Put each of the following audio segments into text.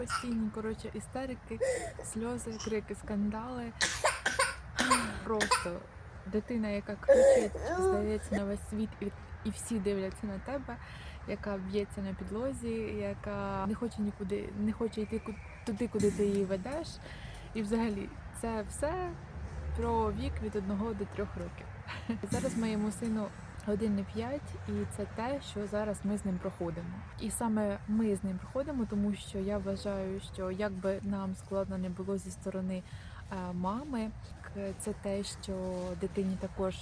Постійні, коротше, істерики, сльози, крики, скандали. Просто дитина, яка кричить, здається, на весь світ, і, всі дивляться на тебе, яка б'ється на підлозі, яка не хоче нікуди, не хоче йти туди, куди ти її ведеш. І взагалі це все про вік від 1 до 3 років. Зараз моєму сину години 5, і це те, що зараз ми з ним проходимо. І саме ми з ним проходимо, тому що я вважаю, що як би нам складно не було зі сторони е, мами, це те, що дитині також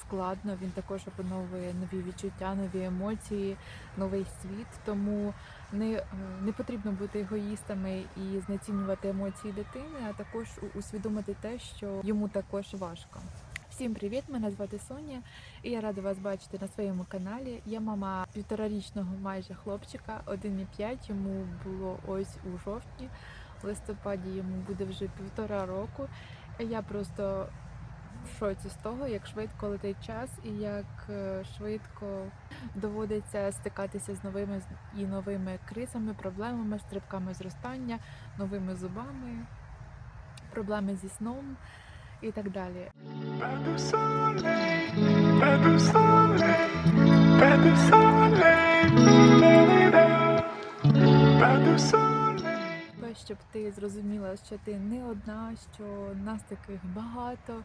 складно, він також опановує нові відчуття, нові емоції, новий світ. Тому не, е, не потрібно бути егоїстами і знецінювати емоції дитини, а також усвідомити те, що йому також важко. Всім привіт! Мене звати Соня, і я рада вас бачити на своєму каналі. Я мама півторарічного майже хлопчика, 1,5, йому було ось у жовтні, в листопаді йому буде вже півтора року. Я просто в шоці з того, як швидко летить час і як е, швидко доводиться стикатися з новими і новими кризами, проблемами, стрибками зростання, новими зубами, проблеми зі сном і так далі. Щоб ти зрозуміла, що ти не одна, що нас таких багато,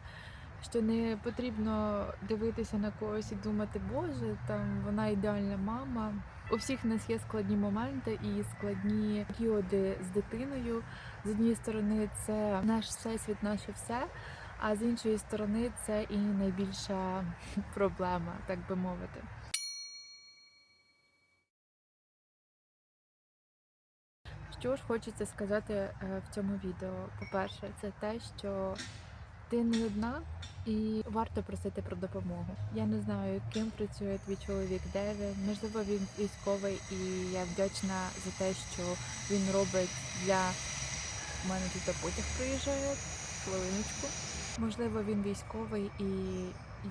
що не потрібно дивитися на когось і думати, Боже, там вона ідеальна мама. У всіх нас є складні моменти і складні періоди з дитиною. З однієї сторони, це наш всесвіт, наше все. А з іншої сторони, це і найбільша проблема, так би мовити. Що ж хочеться сказати е, в цьому відео? По-перше, це те, що ти не одна і варто просити про допомогу. Я не знаю, ким працює твій чоловік, де він. Можливо, він військовий, і я вдячна за те, що він робить для У мене тут потяг приїжджає. Хвилиночку. Можливо, він військовий, і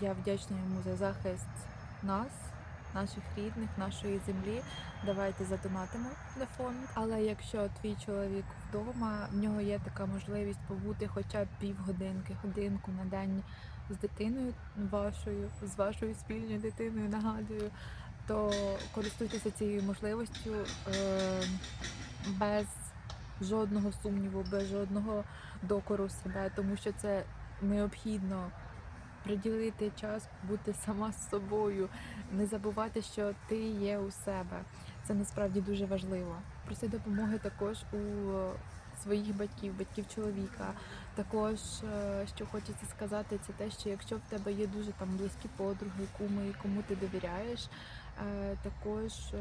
я вдячна йому за захист нас, наших рідних, нашої землі. Давайте задонатимо на фонд. Але якщо твій чоловік вдома, в нього є така можливість побути хоча б півгодинки, годинку на день з дитиною вашою, з вашою спільною дитиною, нагадую, то користуйтеся цією можливістю е, без жодного сумніву, без жодного докору себе, тому що це необхідно приділити час, бути сама з собою, не забувати, що ти є у себе. Це насправді дуже важливо. Проси допомоги також у своїх батьків, батьків чоловіка. Також, е, що хочеться сказати, це те, що якщо в тебе є дуже там близькі подруги, куми, кому ти довіряєш, е, також е,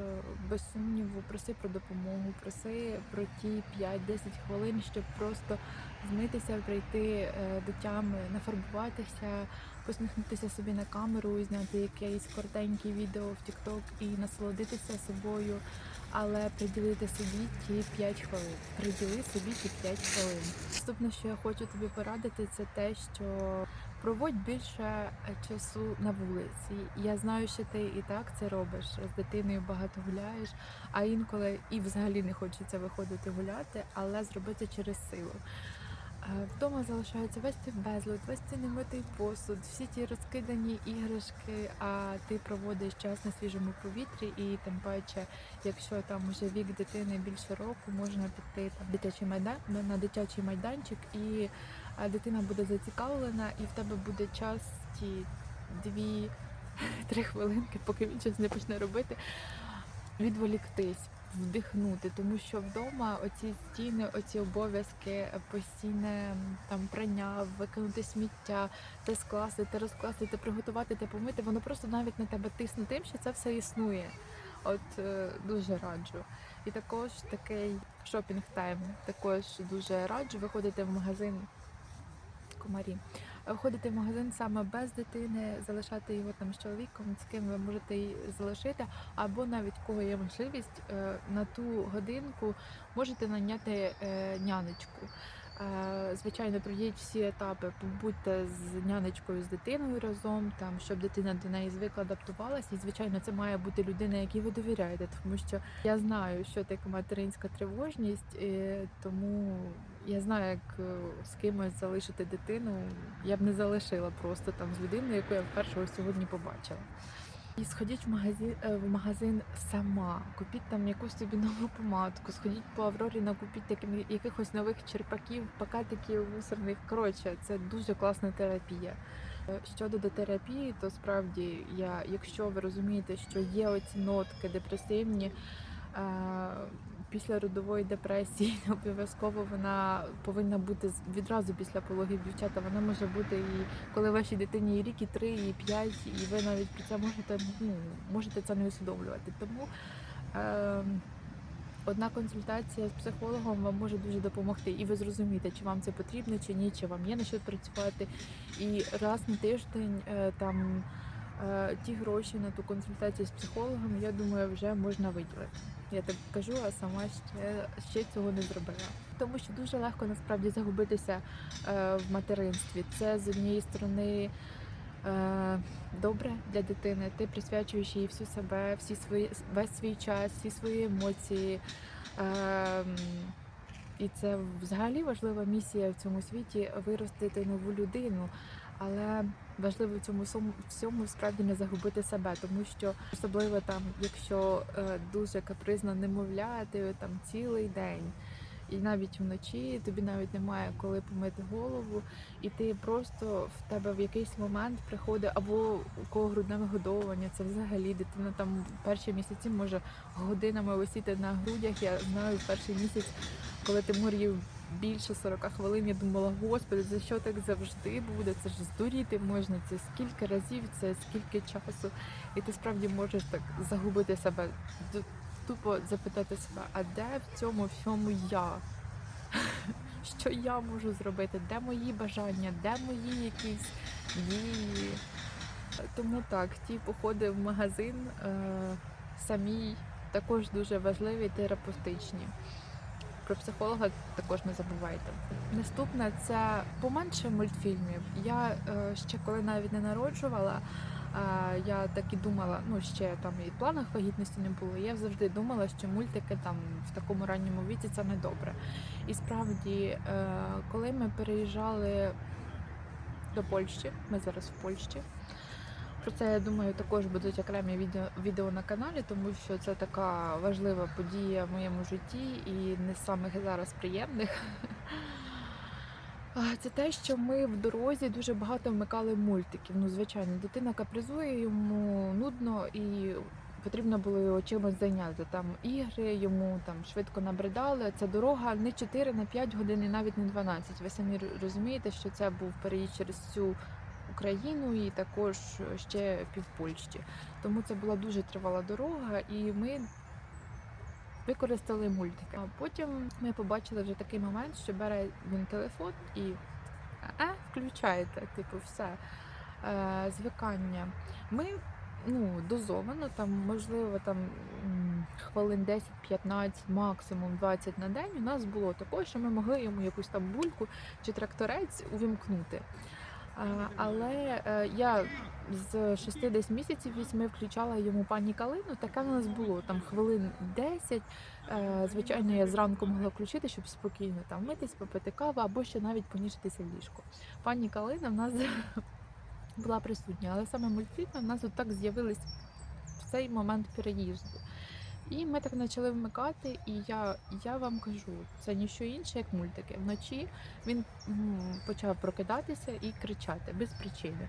без сумніву проси про допомогу, проси про ті 5-10 хвилин, щоб просто змитися, прийти е, до тями, нафарбуватися, посміхнутися собі на камеру, зняти якесь коротеньке відео в TikTok і насолодитися собою, але приділити собі ті 5 хвилин. Приділи собі ті 5 хвилин. Наступне, що я хочу тобі порадити, це те, що проводь більше е, часу на вулиці. Я знаю, що ти і так це робиш. З дитиною багато гуляєш, а інколи і взагалі не хочеться виходити гуляти, але зробити через силу. Е, Вдома залишається весь цей безлад, весь цей немитий посуд, всі ті розкидані іграшки, а ти проводиш час на свіжому повітрі, і тим паче, якщо там уже вік дитини більше року, можна піти там дитячий майдан на дитячий майданчик, і дитина буде зацікавлена, і в тебе буде час ті дві-три хвилинки, поки він щось не почне робити, відволіктись вдихнути, тому що вдома оці стіни, оці обов'язки, постійне там прання, викинути сміття, те скласти, те розкласти, те приготувати, те помити, воно просто навіть на тебе тисне тим, що це все існує. От е, дуже раджу. І також такий шопінг тайм. Також дуже раджу виходити в магазин комарі. Виходити в магазин саме без дитини, залишати його там з чоловіком, з ким ви можете її залишити, або навіть кого є можливість е, на ту годинку можете наняти е, нянечку. Е, Звичайно, пройдіть всі етапи, побудьте з нянечкою, з дитиною разом, там щоб дитина до неї звикла, адаптувалася. І звичайно, це має бути людина, якій ви довіряєте, тому що я знаю, що таке материнська тривожність, тому я знаю, як е, з кимось залишити дитину. Я б не залишила просто там з людиною, яку я вперше сьогодні побачила. І сходіть в магазин е, в магазин сама, купіть там якусь собі нову помадку, сходіть по Аврорі, накупіть таким якихось нових черпаків, пакетиків мусорних. Коротше, це дуже класна терапія. Е, Щодо до терапії, то справді я, якщо ви розумієте, що є оці нотки депресивні. Після родової депресії не обов'язково вона повинна бути відразу після пологів дівчата. Вона може бути і коли вашій дитині і рік, і три, і п'ять, і ви навіть про це можете ну можете це не усвідомлювати. Тому е, одна консультація з психологом вам може дуже допомогти, і ви зрозумієте, чи вам це потрібно, чи ні, чи вам є на що працювати. І раз на тиждень е, там е, ті гроші на ту консультацію з психологом, я думаю, вже можна виділити. Я так кажу, а сама ще, ще цього не зробила. Тому що дуже легко насправді загубитися е, в материнстві. Це з однієї сторони е, добре для дитини. Ти присвячуєш їй всю себе, всі свої весь свій час, всі свої емоції. Е, і це взагалі важлива місія в цьому світі виростити нову людину. Але важливо в цьому всьому- справді не загубити себе, тому що особливо там, якщо е, дуже капризна немовля, ти там цілий день. І навіть вночі тобі навіть немає коли помити голову, і ти просто в тебе в якийсь момент приходить або у кого грудне вигодовування, це взагалі дитина там перші місяці може годинами висіти на грудях. Я знаю перший місяць, коли ти морів більше 40 хвилин, я думала, господи, за що так завжди буде? Це ж здуріти можна, це скільки разів, це скільки часу, і ти справді можеш так загубити себе. Тупо запитати себе, а де в цьому всьому я? Що я можу зробити? Де мої бажання, де мої якісь дії? Тому так, ті походи в магазин е, самі також дуже важливі і терапевтичні. Про психолога також не забувайте. Наступне це поменше мультфільмів. Я е, ще коли навіть не народжувала, я так і думала, ну ще там і в планах вагітності не було. Я завжди думала, що мультики там в такому ранньому віці це не добре. І справді, е, коли ми переїжджали до Польщі, ми зараз в Польщі. Про це я думаю, також будуть окремі відео, відео на каналі, тому що це така важлива подія в моєму житті і не з самих зараз приємних. Це те, що ми в дорозі дуже багато вмикали мультиків. Ну, звичайно, дитина капризує, йому нудно і потрібно було його чимось зайняти. Там ігри йому там швидко набридали. Це дорога не 4 на 5 годин, і навіть не 12. Ви самі розумієте, що це був переїзд через всю Україну і також ще півпольщі. Тому це була дуже тривала дорога, і ми використали мультики. А потім ми побачили вже такий момент, що бере він телефон і а, включаєте, типу, все. Е, звикання. Ми ну, дозовано, там, можливо, там хвилин 10-15, максимум 20 на день у нас було такое, що ми могли йому якусь там бульку чи тракторець увімкнути. Але е, я з 6 десь місяців 8 включала йому пані Калину. Таке в нас було там хвилин 10. Е, Звичайно, я зранку могла включити, щоб спокійно там митись, попити каву або ще навіть поніжитися в ліжку. Пані Калина в нас була присутня, але саме мультфільми в нас от так з'явились в цей момент переїзду. І ми так почали вмикати, і я, я вам кажу, це ніщо інше, як мультики. Вночі він почав прокидатися і кричати без причини.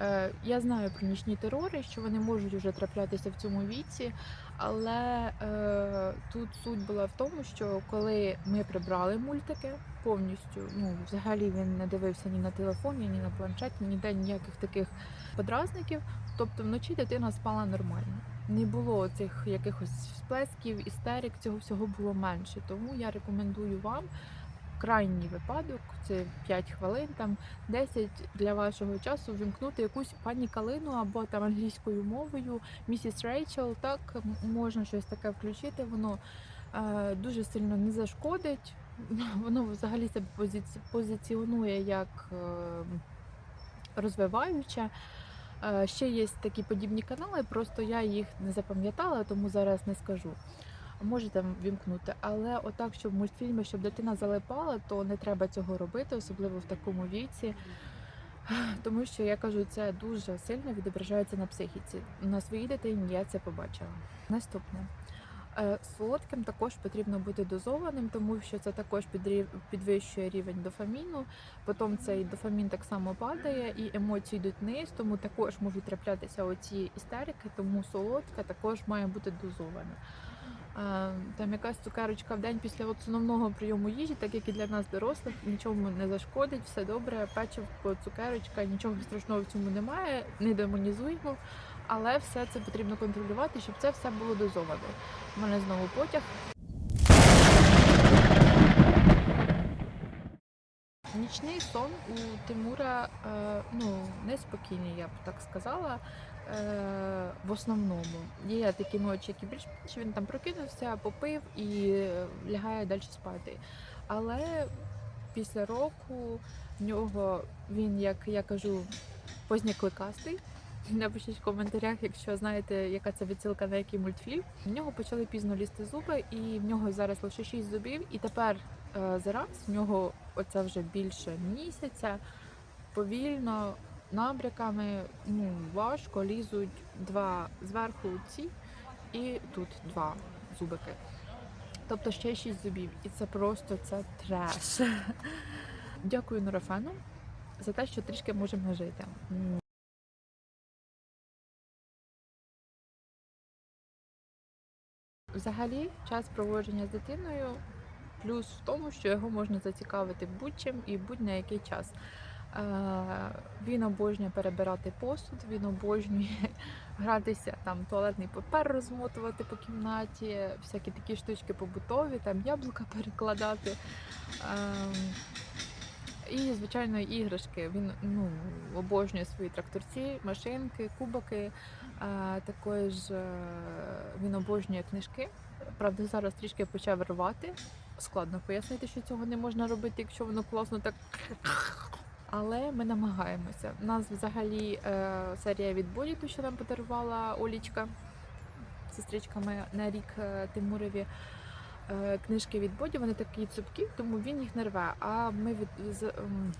Е, я знаю про нічні терори, що вони можуть вже траплятися в цьому віці, але е, тут суть була в тому, що коли ми прибрали мультики повністю, ну взагалі він не дивився ні на телефоні, ні на планшеті, ніде ніяких таких подразників. Тобто вночі дитина спала нормально. Не було цих якихось сплесків, істерик, цього всього було менше. Тому я рекомендую вам крайній випадок, це 5 хвилин, там 10 для вашого часу вімкнути якусь пані Калину або там англійською мовою, місіс Рейчел, так можна щось таке включити. Воно е, дуже сильно не зашкодить. воно взагалі себе позиці- позиціонує як е, розвиваюче. Е, Ще є такі подібні канали, просто я їх не запам'ятала, тому зараз не скажу. Можете вімкнути, але отак, щоб мультфільми, щоб дитина залипала, то не треба цього робити, особливо в такому віці. Тому що я кажу, це дуже сильно відображається на психіці. На своїй дитині я це побачила. Наступне. Е, Солодким також потрібно бути дозованим, тому що це також підвищує рівень дофаміну. Потім цей дофамін так само падає, і емоції йдуть вниз, тому також можуть траплятися оці істерики, тому солодка також має бути дозована. Е, Там якась цукерочка в день після основного прийому їжі, так як і для нас дорослих, нічому не зашкодить, все добре, печивко, цукерочка, нічого страшного в цьому немає, не демонізуємо. Але все це потрібно контролювати, щоб це все було дозовано. У мене знову потяг. Нічний сон у Тимура е, ну, неспокійний, я б так сказала. Е, в основному є такі ночі, які більш-менш він там прокинувся, попив і лягає далі спати. Але після року в нього він, як я кажу, позднякликастий. Напишіть в коментарях, якщо знаєте, яка це відсилка на який мультфільм. В нього почали пізно лізти зуби, і в нього зараз лише 6 зубів. І тепер е, зараз в нього оце вже більше місяця. Повільно набряками ну, важко лізуть два зверху ці і тут два зубики. Тобто ще 6 зубів. І це просто це треш. Дякую Норофену за те, що трішки можемо жити. Взагалі, час проводження з дитиною плюс в тому, що його можна зацікавити будь-чим і будь-на який час. Е, Він обожнює перебирати посуд, він обожнює гратися там туалетний папер розмотувати по кімнаті, всякі такі штучки побутові, там яблука перекладати. І, звичайно, іграшки. Він ну, обожнює свої тракторці, машинки, кубики. А, також е, він обожнює книжки. Правда, зараз трішки почав рвати. Складно пояснити, що цього не можна робити, якщо воно класно так. Але ми намагаємося. У нас взагалі е, серія від Боліту, що нам подарувала Олічка, сестричка моя на рік е, Тимурові. Е, книжки від Боді, вони такі цупкі, тому він їх не рве. А ми від з, ем,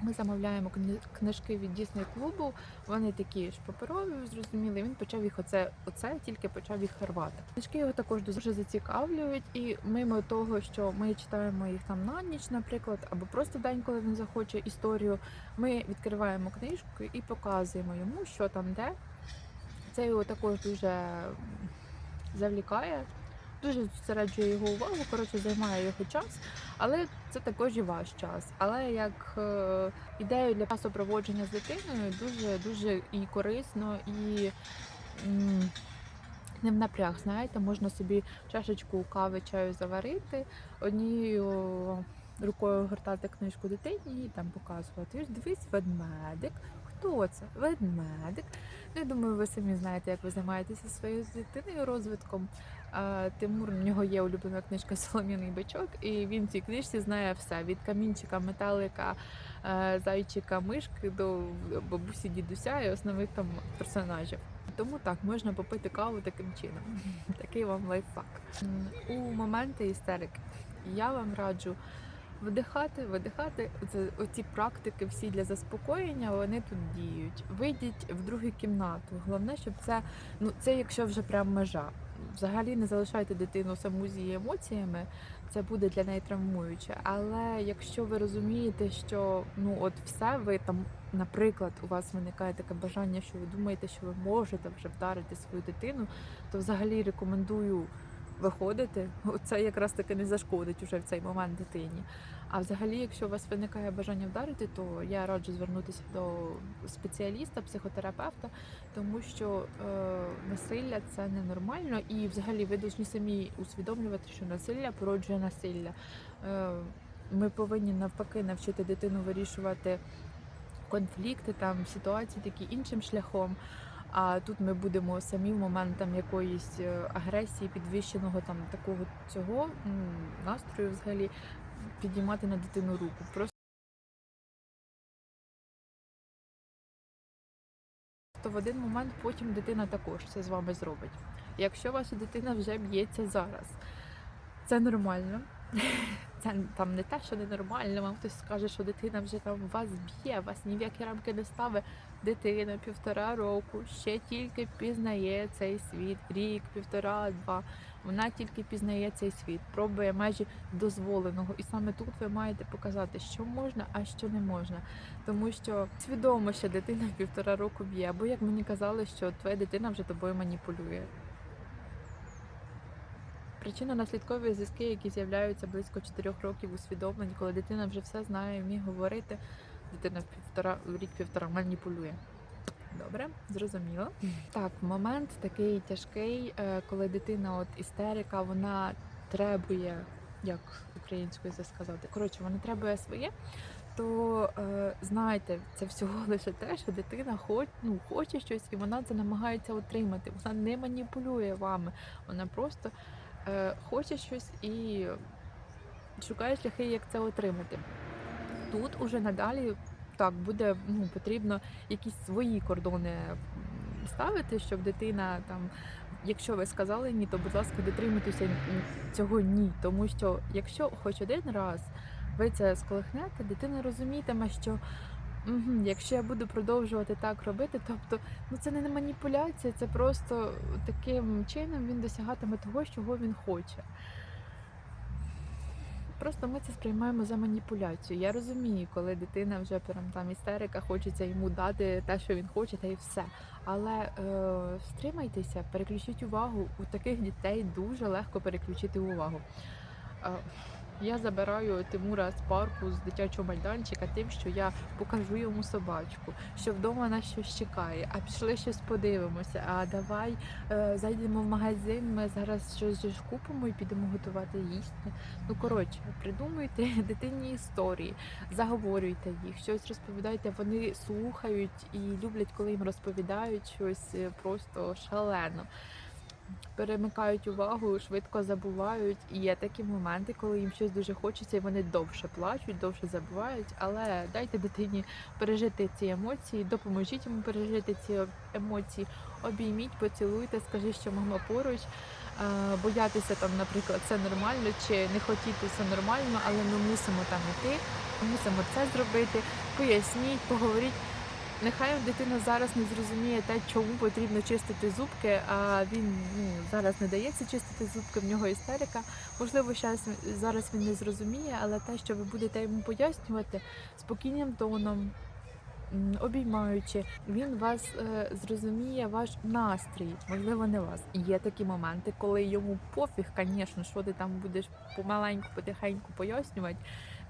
ми замовляємо кни- книжки від Дісней клубу. Вони такі ж паперові, зрозуміли. Він почав їх оце, оце тільки почав їх рвати. Книжки його також дуже зацікавлюють, і мимо того, що ми читаємо їх там на ніч, наприклад, або просто день, коли він захоче історію. Ми відкриваємо книжку і показуємо йому, що там де. Це його також дуже завлікає. Дуже зосереджує його увагу, коротше, займає його час, але це також і ваш час. Але як е, ідею для часопроводження з дитиною дуже дуже і корисно, і не в напряг, знаєте, можна собі чашечку кави чаю заварити, однією рукою гортати книжку дитині і там показувати. Дивись, ведмедик. Хто це? Ведмедик. Ну, я думаю, ви самі знаєте, як ви займаєтеся своєю дитиною розвитком. Тимур, в нього є улюблена книжка Солом'яний бичок, і він в цій книжці знає все: від камінчика, металика, е, зайчика, мишки до бабусі дідуся і основних там персонажів. Тому так можна попити каву таким чином. Такий вам лайфхак. У моменти істерики я вам раджу вдихати, видихати. Це оці практики всі для заспокоєння, вони тут діють. Вийдіть в другу кімнату. Головне, щоб це ну це якщо вже прям межа. Взагалі не залишайте дитину саму з її емоціями, це буде для неї травмуюче. Але якщо ви розумієте, що ну от все ви там, наприклад, у вас виникає таке бажання, що ви думаєте, що ви можете вже вдарити свою дитину, то взагалі рекомендую виходити. Це якраз таки не зашкодить уже в цей момент дитині. А взагалі, якщо у вас виникає бажання вдарити, то я раджу звернутися до спеціаліста, психотерапевта, тому що е, насилля це ненормально, і взагалі ви повинні самі усвідомлювати, що насилля породжує насилля. Е, ми повинні навпаки навчити дитину вирішувати конфлікти, там ситуації такі іншим шляхом. А тут ми будемо самі в момент там якоїсь е, агресії, підвищеного там такого цього настрою, взагалі підіймати на дитину руку. Просто в один момент потім дитина також це з вами зробить. Якщо ваша дитина вже б'ється зараз, це нормально. Це там не те, що ненормально, вам хтось скаже, що дитина вже там вас б'є, вас ні в які рамки не ставить. Дитина півтора року ще тільки пізнає цей світ, рік, півтора, два. Вона тільки пізнає цей світ, пробує межі дозволеного. І саме тут ви маєте показати, що можна, а що не можна. Тому що свідомо, що дитина півтора року б'є, або як мені казали, що твоя дитина вже тобою маніпулює. Причинно-наслідкові зв'язки, які з'являються близько 4 років усвідомлені, коли дитина вже все знає, вміє говорити, дитина в півтора в рік-півтора маніпулює. Добре, зрозуміло. Так, момент такий тяжкий, е, коли дитина от істерика, вона требує, як українською це сказати, коротше, вона требує своє. То е, знайте, це всього лише те, що дитина хоч, ну, хоче щось, і вона це намагається отримати. Вона не маніпулює вами, вона просто хоче щось і шукає шляхи, як це отримати. Тут уже надалі так буде ну, потрібно якісь свої кордони ставити, щоб дитина там. Якщо ви сказали ні, то будь ласка, дотримуйтеся цього ні. Тому що якщо хоч один раз ви це сколихнете, дитина розумітиме, що угу, якщо я буду продовжувати так робити, тобто ну це не маніпуляція, це просто таким чином він досягатиме того, чого він хоче. Просто ми це сприймаємо за маніпуляцію. Я розумію, коли дитина вже прям там істерика, хочеться йому дати те, що він хоче, та й все. Але е, стримайтеся, переключіть увагу. У таких дітей дуже легко переключити увагу. Е, я забираю Тимура з парку з дитячого майданчика тим, що я покажу йому собачку, що вдома нас щось чекає, а пішли щось подивимося. А давай е, зайдемо в магазин, ми зараз щось купимо і підемо готувати їсти. Ну коротше, придумуйте дитинні історії, заговорюйте їх, щось розповідайте. Вони слухають і люблять, коли їм розповідають щось е, просто шалено. Перемикають увагу, швидко забувають. І є такі моменти, коли їм щось дуже хочеться, і вони довше плачуть, довше забувають. Але дайте дитині пережити ці емоції, допоможіть йому пережити ці емоції, обійміть, поцілуйте, скажіть, що мама поруч. Е, Боятися там, наприклад, це нормально чи не хотіти це нормально, але ми мусимо там іти, мусимо це зробити. Поясніть, поговоріть. Нехай дитина зараз не зрозуміє те, чому потрібно чистити зубки, а він ну, зараз не дається чистити зубки, в нього істерика. Можливо, щас, зараз він не зрозуміє, але те, що ви будете йому пояснювати спокійним тоном, обіймаючи, він вас е, зрозуміє, ваш настрій, можливо, не вас. Є такі моменти, коли йому пофіг, звісно, що ти там будеш помаленьку, потихеньку пояснювати,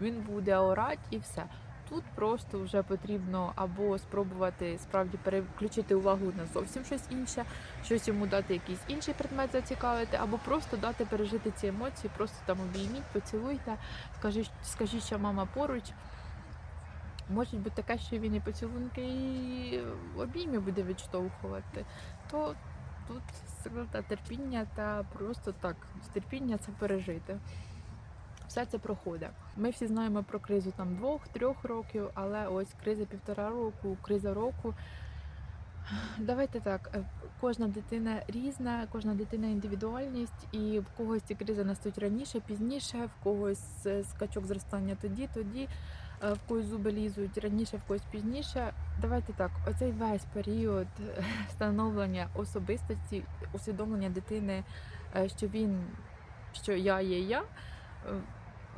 він буде орати і все. Тут просто вже потрібно або спробувати справді переключити увагу на зовсім щось інше, щось йому дати якийсь інший предмет зацікавити, або просто дати пережити ці емоції, просто там обійміть, поцілуйте, скажіть, скажіть, що мама поруч. Може бути таке, що він і поцілунки, і обійми буде відштовхувати. То тут сила терпіння та просто так, терпіння це пережити все це проходить. Ми всі знаємо про кризу там двох-трьох років, але ось криза півтора року, криза року. Давайте так, е, кожна дитина різна, кожна дитина індивідуальність, і в когось ці кризи настають раніше, пізніше, в когось е, скачок зростання тоді, тоді, е, в когось зуби лізуть раніше, в когось пізніше. Давайте так, оцей весь період е, становлення особистості, усвідомлення дитини, що він, що я є я.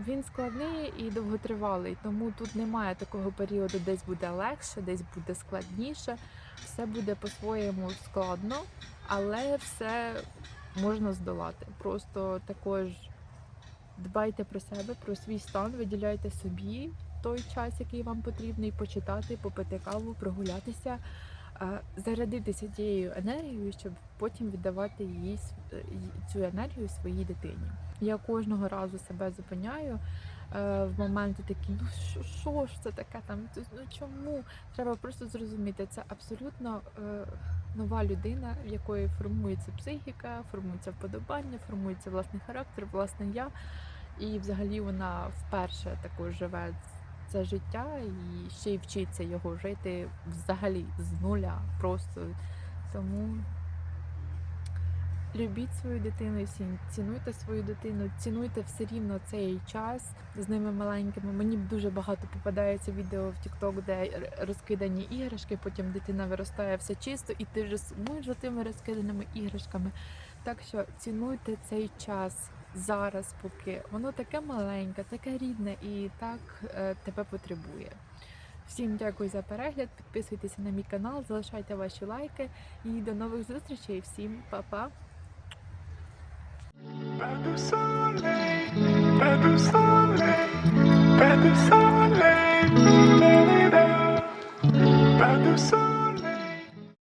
Він складний і довготривалий, тому тут немає такого періоду, десь буде легше, десь буде складніше. Все буде по-своєму складно, але все можна здолати. Просто також дбайте про себе, про свій стан, виділяйте собі той час, який вам потрібний, почитати, попити каву, прогулятися, зарядитися тією енергією, щоб потім віддавати с- е, цю енергію своїй дитині. Я кожного разу себе зупиняю е, в моменти такі, ну що, що ж це таке там? Ну чому? Треба просто зрозуміти, це абсолютно е, нова людина, в якої формується психіка, формується вподобання, формується власний характер, власне я. І взагалі вона вперше також живе це життя і ще й вчиться його жити взагалі з нуля. Просто тому любіть свою дитину, цінуйте свою дитину, цінуйте все рівно цей час з ними маленькими. Мені дуже багато попадається відео в TikTok, де розкидані іграшки, потім дитина виростає все чисто, і ти вже сумуєш за тими розкиданими іграшками. Так що цінуйте цей час зараз, поки воно таке маленьке, таке рідне і так е, тебе потребує. Всім дякую за перегляд. Підписуйтеся на мій канал, залишайте ваші лайки і до нових зустрічей. Всім па-па!